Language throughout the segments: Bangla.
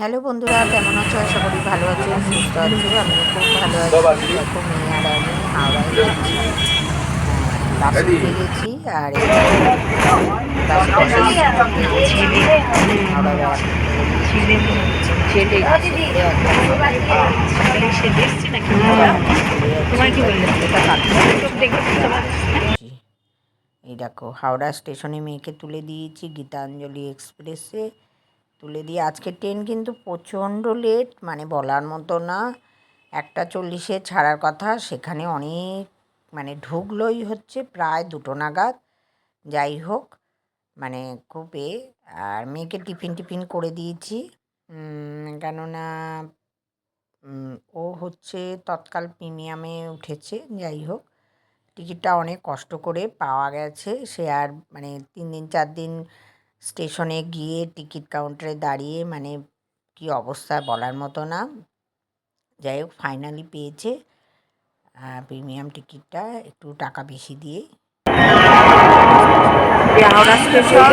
হ্যালো বন্ধুরা কেমন আছো? আশা করি ভালো আছো সুস্থ আছো। আমি খুব ভালো আছি। দেখো মেয়ে আর আমি হাওড়ায় যাচ্ছি। বাসে উঠে গেছি আর বাস এই দেখো হাওড়া স্টেশনে মেয়েকে তুলে দিয়েছি গীতাঞ্জলি এক্সপ্রেসে। তুলে দিয়ে, আজকে ট্রেন কিন্তু প্রচণ্ড লেট মানে বলার মতো না। একটা চল্লিশে ছাড়ার কথা, সেখানে অনেক মানে ঢুকলোই হচ্ছে প্রায় দুটো নাগাদ। যাই হোক মানে খুব এ, আর মেয়েকে টিফিন টিফিন করে দিয়েছি। কেননা ও হচ্ছে তৎকাল প্রিমিয়ামে উঠেছে, যাই হোক। টিকিটটা অনেক কষ্ট করে পাওয়া গেছে, সে আর মানে তিন দিন, চার দিন স্টেশনে গিয়ে টিকিট কাউন্টারে দাঁড়িয়ে মানে কি অবস্থা বলার মতো না। যাই হোক ফাইনালি পেয়েছে। প্রিমিয়াম টিকিটটা একটু টাকা বেশি দিয়ে। স্টেশন।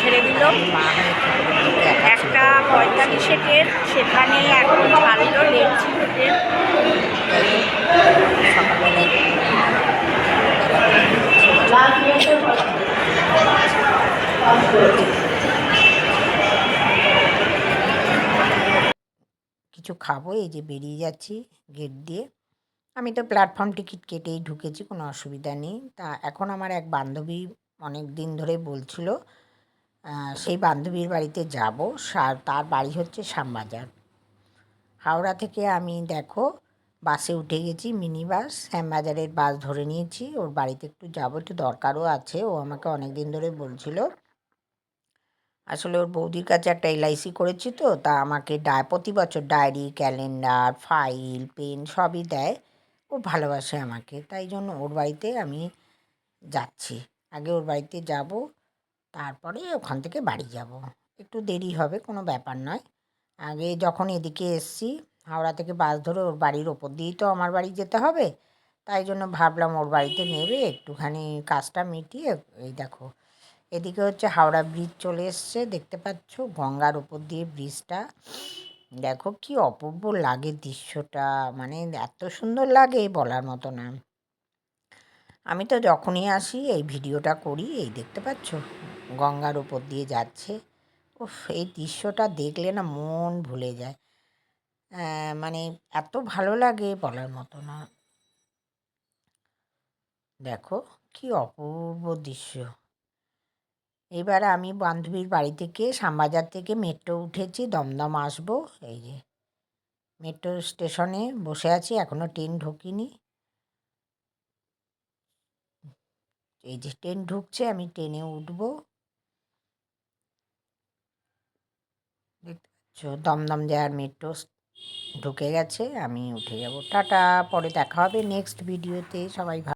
ছেড়ে দিল। একটা পঁয়তাল্লিশে ট্রেন, সেখানে এখন ট্রেন। কিছু খাব, এই যে বেরিয়ে যাচ্ছি গেট দিয়ে। আমি তো প্ল্যাটফর্ম টিকিট কেটেই ঢুকেছি, কোনো অসুবিধা নেই। তা এখন আমার এক বান্ধবী অনেক দিন ধরে বলছিল সেই বান্ধবীর বাড়িতে যাব। তার বাড়ি হচ্ছে শ্যামবাজার। হাওড়া থেকে আমি দেখো, বাসে উঠে গেছি মিনি বাস শ্যামবাজারের বাস ধরে নিয়েছি। ওর বাড়িতে একটু যাব, একটু দরকারও আছে। ও আমাকে অনেক দিন ধরে বলছিল। আসলে ওর বৌদির কাছে একটা এলআইসি করেছি তো, তা আমাকে ডায় প্রতি বছর ডায়েরি, ক্যালেন্ডার, ফাইল, পেন সবই দেয়। ও ভালোবাসে আমাকে, তাই জন্য ওর বাড়িতে আমি যাচ্ছি। আগে ওর বাড়িতে যাব। তারপরে ওখান থেকে বাড়ি যাব। একটু দেরি হবে, কোনো ব্যাপার নয়। আগে যখন এদিকে এসছি, হাওড়া থেকে বাস ধরে ওর বাড়ির ওপর দিয়েই তো আমার বাড়ি যেতে হবে। তাই জন্য ভাবলাম ওর বাড়িতে নেবে, একটুখানি কাজটা মিটিয়ে এই দেখো, এদিকে হচ্ছে হাওড়া ব্রিজ চলে এসছে, দেখতে পাচ্ছ গঙ্গার ওপর দিয়ে ব্রিজটা। দেখো কি অপূর্ব লাগে দৃশ্যটা মানে এত সুন্দর লাগে বলার মতো না। আমি তো যখনই আসি এই ভিডিওটা করি, এই দেখতে পাচ্ছ? গঙ্গার ওপর দিয়ে যাচ্ছে। উফ, এই দৃশ্যটা দেখলে না মন ভুলে যায়। মানে এত ভালো লাগে বলার মতো না। দেখো, কি অপূর্ব দৃশ্য। এবার আমি বান্ধবীর বাড়ি থেকে, শ্যামবাজার থেকে মেট্রো উঠেছি, দমদম আসব। এই যে, মেট্রো স্টেশনে বসে আছি এখনও ট্রেন ঢুকিনি। এই যে, ট্রেন ঢুকছে, আমি ট্রেনে উঠবো দেখতে পাচ্ছ দমদম যাওয়ার মেট্রো ঢুকে গেছে, আমি উঠে যাব। টাটা, পরে দেখা হবে নেক্সট ভিডিওতে সবাই ভালো